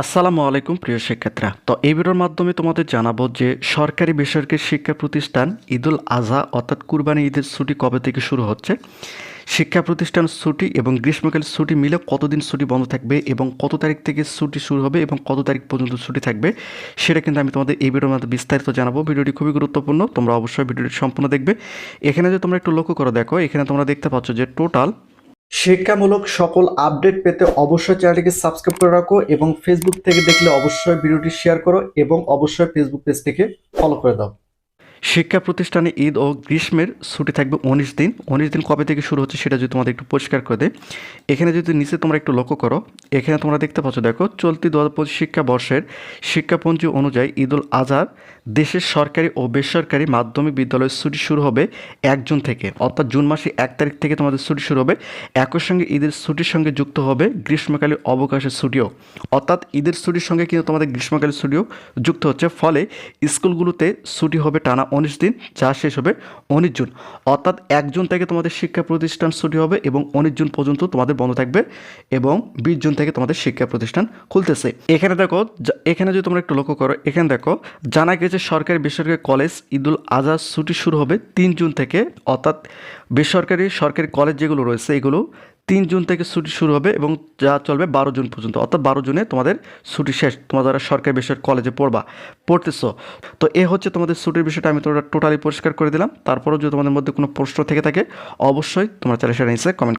আসসালামু আলাইকুম, প্রিয় শিক্ষার্থীরা। তো এই ভিডিওর মাধ্যমে তোমাদের জানাব যে সরকারি বেসরকারি শিক্ষা প্রতিষ্ঠান ঈদুল আজহা, অর্থাৎ কুরবানি ঈদের ছুটি কবে থেকে শুরু হচ্ছে? শিক্ষা প্রতিষ্ঠান ছুটি এবং গ্রীষ্মকালীন ছুটি মিলে কতদিন ছুটি বন্ধ থাকবে এবং কত তারিখ থেকে ছুটি শুরু হবে এবং কত তারিখ পর্যন্ত ছুটি থাকবে, সেটা কিন্তু আমি তোমাদের এই ভিডিওর মধ্যে বিস্তারিত জানাব। ভিডিওটি খুবই গুরুত্বপূর্ণ, তোমরা অবশ্যই ভিডিওটি সম্পূর্ণ দেখবে। এখানে যে তোমরা একটু লক্ষ্য করে দেখো, এখানে তোমরা দেখতে পাচ্ছ যে টোটাল শিক্ষামূলক সকল আপডেট পেতে অবশ্যই চ্যানেলটিকে সাবস্ক্রাইব করে রাখো এবং ফেসবুক থেকে দেখলে অবশ্যই ভিডিওটি শেয়ার করো এবং অবশ্যই ফেসবুক পেজটিকে ফলো করে দাও। শিক্ষা প্রতিষ্ঠানে ঈদ ও গ্রীষ্মের ছুটি থাকবে উনিশ দিন। উনিশ দিন কবে থেকে শুরু হচ্ছে সেটা যদি তোমাদের একটু পরিষ্কার করে দেয় এখানে যদি নিচে তোমরা একটু লক্ষ্য করো, এখানে তোমরা দেখতে পাচ্ছ, দেখো, চলতি দু হাজার পঁচিশ শিক্ষাবর্ষের শিক্ষাপঞ্জি অনুযায়ী ঈদুল আজহার দেশের সরকারি ও বেসরকারি মাধ্যমিক বিদ্যালয়ের ছুটি শুরু হবে এক জুন থেকে। অর্থাৎ জুন মাসে এক তারিখ থেকে তোমাদের ছুটি শুরু হবে। একই সঙ্গে ঈদের ছুটির সঙ্গে যুক্ত হবে গ্রীষ্মকালীন অবকাশের ছুটিও। অর্থাৎ ঈদের ছুটির সঙ্গে কিন্তু তোমাদের গ্রীষ্মকালীন ছুটিও যুক্ত হচ্ছে। ফলে স্কুলগুলোতে ছুটি হবে টানা উনিশ দিন, যা শেষ হবে উনিশ জুন। অর্থাৎ এক জুন থেকে তোমাদের শিক্ষা প্রতিষ্ঠান ছুটি হবে এবং উনিশ জুন পর্যন্ত তোমাদের বন্ধ থাকবে এবং বিশ জুন থেকে তোমাদের শিক্ষা প্রতিষ্ঠান খুলতেছে। এখানে দেখো এখানে যদি তোমরা একটু লক্ষ্য করো, এখানে দেখো, জানা গেছে সরকারি বেসরকারি কলেজ ঈদুল আজহা ছুটি শুরু হবে তিন জুন থেকে। অর্থাৎ বেসরকারি সরকারি কলেজ যেগুলো রয়েছে, এগুলো তিন জুন থেকে ছুটি শুরু হবে এবং যা চলবে বারো জুন পর্যন্ত। অর্থাৎ বারো জুনে তোমাদের ছুটি শেষ। তোমরা যারা সরকারি বেসরকারি কলেজে পড়বা, পড়তেছো। তো এ হচ্ছে তোমাদের ছুটির বিষয়টা। আমি তোমরা টোটালি পরিষ্কার করে দিলাম। তারপরেও যদি তোমাদের মধ্যে কোনো প্রশ্ন থেকে থাকে, অবশ্যই তোমরা চ্যানেল সেটা নিচে কমেন্ট